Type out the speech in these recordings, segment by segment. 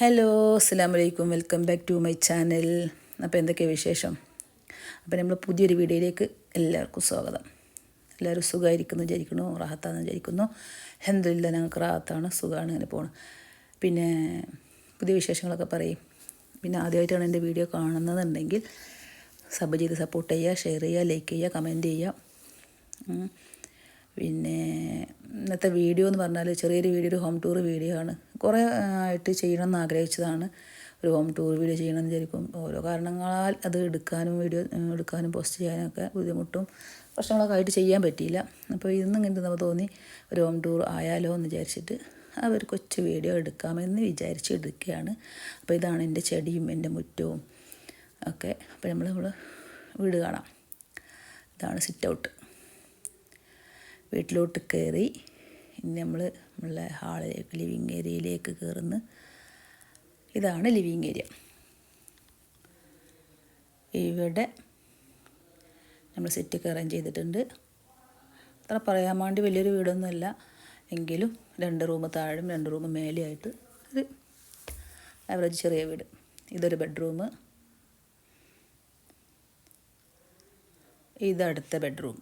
Hello അസ്സാം വലൈക്കും welcome back to my channel അപ്പോൾ എന്തൊക്കെയാണ് വിശേഷം? അപ്പോൾ നമ്മൾ പുതിയൊരു വീഡിയോയിലേക്ക് എല്ലാവർക്കും സ്വാഗതം. എല്ലാവരും സുഖമായിരിക്കുന്നു വിചാരിക്കുന്നു റാഹത്താന്ന് വിചാരിക്കുന്നു. എന്തില്ല ഞങ്ങൾക്ക് റാഹത്താണ് സുഖമാണ് അങ്ങനെ പോകണം പിന്നെ പുതിയ വിശേഷങ്ങളൊക്കെ പറയും. പിന്നെ ആദ്യമായിട്ടാണ് എന്റെ വീഡിയോ കാണുന്നതെന്നുണ്ടെങ്കിൽ സബ് ചെയ്ത് സപ്പോർട്ട് ചെയ്യുക ഷെയർ ചെയ്യുക ലൈക്ക് ചെയ്യുക കമന്റ് ചെയ്യുക. പിന്നെ ഇന്നത്തെ വീഡിയോ എന്ന് പറഞ്ഞാൽ ചെറിയൊരു വീഡിയോ ഒരു ഹോം ടൂർ വീഡിയോ ആണ്. കുറേ ആയിട്ട് ചെയ്യണമെന്ന് ആഗ്രഹിച്ചതാണ്. ഒരു ഹോം ടൂർ വീഡിയോ ചെയ്യണമെന്ന് വിചാരിക്കും. ഓരോ കാരണങ്ങളാൽ അത് എടുക്കാനും വീഡിയോ എടുക്കാനും പോസ്റ്റ് ചെയ്യാനൊക്കെ ബുദ്ധിമുട്ടും പ്രശ്നങ്ങളൊക്കെ ആയിട്ട് ചെയ്യാൻ പറ്റിയില്ല. അപ്പോൾ ഇന്ന് ഇങ്ങനെ നമുക്ക് തോന്നി ഒരു ഹോം ടൂർ ആയാലോ എന്ന് വിചാരിച്ചിട്ട് അവർ കൊച്ചു വീഡിയോ എടുക്കാമെന്ന് വിചാരിച്ച് എടുക്കുകയാണ് അപ്പോൾ ഇതാണ് എന്റെ ചെടിയും എന്റെ മുറ്റവും ഒക്കെ. അപ്പോൾ നമ്മൾ നമ്മൾ വീട് കാണാം. ഇതാണ് സിറ്റ് ഔട്ട് വീട്ടിലോട്ട് കയറി. ഇനി നമ്മൾ നമ്മളെ ഹാളിലേക്ക് ലിവിങ് ഏരിയയിലേക്ക് കയറുന്നു. ഇതാണ് ലിവിങ് ഏരിയ. ഇവിടെ നമ്മൾ സെറ്റൊക്കെ അറേഞ്ച് ചെയ്തിട്ടുണ്ട്. അത്ര പറയാൻ വേണ്ടി വലിയൊരു വീടൊന്നുമല്ല. എങ്കിലും രണ്ട് റൂം താഴും രണ്ട് റൂം മേലെയായിട്ട് ഒരു ആവറേജ് ചെറിയ വീട്. ഇതൊരു ബെഡ്റൂം ഇതടുത്ത ബെഡ്റൂം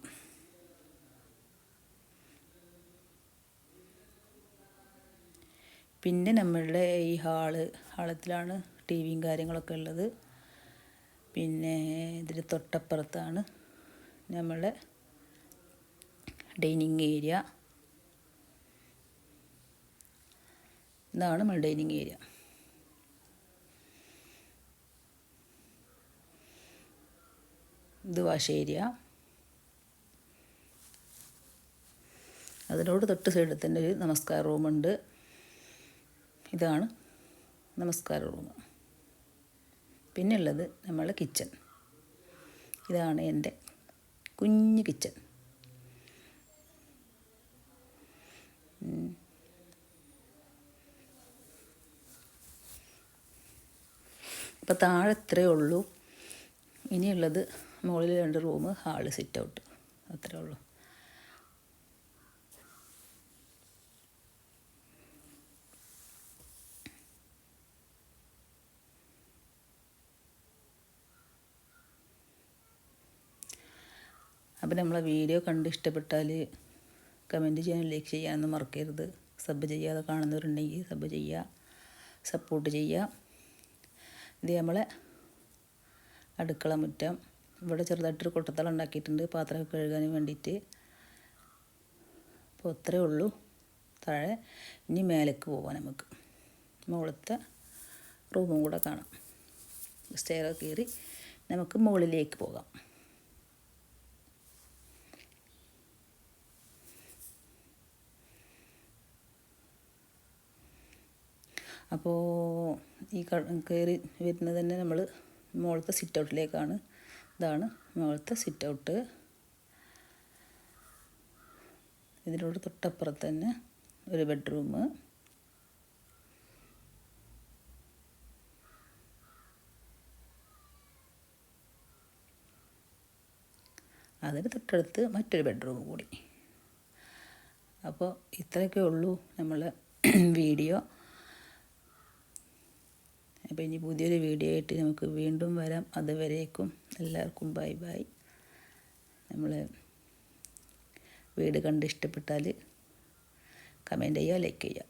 പിന്നെ നമ്മളുടെ ഈ ഹാൾ ഹാളത്തിലാണ് ടി വിയും കാര്യങ്ങളൊക്കെ ഉള്ളത്. പിന്നെ ഇതിന് തൊട്ടപ്പുറത്താണ് നമ്മളുടെ ഡൈനിങ് ഏരിയ. ഇതാണ് നമ്മുടെ ഡൈനിങ് ഏരിയ. ഇത് വാഷ് ഏരിയ. അതിനോട് തൊട്ട് സൈഡിൽ തന്നെ ഒരു നമസ്കാര റൂമുണ്ട്. ഇതാണ് നമസ്കാര റൂം പിന്നുള്ളത് നമ്മളെ കിച്ചൺ. ഇതാണ് എന്റെ കുഞ്ഞു കിച്ചൺ. അപ്പോൾ താഴെ ഇത്രയേ ഉള്ളൂ. ഇനിയുള്ളത് മുകളിൽ രണ്ട് റൂം ഹാൾ സിറ്റ് ഔട്ട്. അത്രേ ഉള്ളൂ. അപ്പോൾ നമ്മളെ വീഡിയോ കണ്ട് ഇഷ്ടപ്പെട്ടാൽ കമന്റ് ചെയ്യാൻ ലൈക്ക് ചെയ്യാനൊന്നും മറക്കരുത്. സബ് ചെയ്യാതെ കാണുന്നവരുണ്ടെങ്കിൽ സബ് ചെയ്യുക സപ്പോർട്ട് ചെയ്യുക ഇത് നമ്മളെ അടുക്കള മുറ്റം. ഇവിടെ ചെറുതായിട്ടൊരു കൊട്ടത്തളം ഉണ്ടാക്കിയിട്ടുണ്ട്. പാത്രമൊക്കെ കഴുകാൻ വേണ്ടിയിട്ട്. അപ്പോൾ അത്രേ ഉള്ളൂ. താഴെ ഇനി മേലേക്ക് പോവാം നമുക്ക്. മുകളിലത്തെ റൂമും കൂടെ കാണാം. സ്റ്റെയറൊക്കെ കയറി നമുക്ക് മുകളിലേക്ക് പോകാം. അപ്പോൾ ഈ കയറി വരുന്നത് തന്നെ നമ്മൾ മുകളത്തെ സിറ്റ് ഔട്ടിലേക്കാണ് ഇതാണ് മുകളത്തെ സിറ്റ് ഔട്ട് ഇതിനോട് തൊട്ടപ്പുറത്ത് തന്നെ ഒരു ബെഡ്റൂം അതിന് തൊട്ടടുത്ത് മറ്റൊരു ബെഡ്റൂം കൂടി. അപ്പോൾ ഇത്രയൊക്കെ ഉള്ളൂ നമ്മൾ വീഡിയോ അപ്പോൾ ഇനി പുതിയൊരു വീഡിയോ ആയിട്ട് നമുക്ക് വീണ്ടും വരാം. അതുവരേക്കും എല്ലാവർക്കും ബൈ ബൈ. നമ്മൾ വീട് കണ്ട് ഇഷ്ടപ്പെട്ടാൽ കമന്റ് ചെയ്യുക ലൈക്ക് ചെയ്യുക.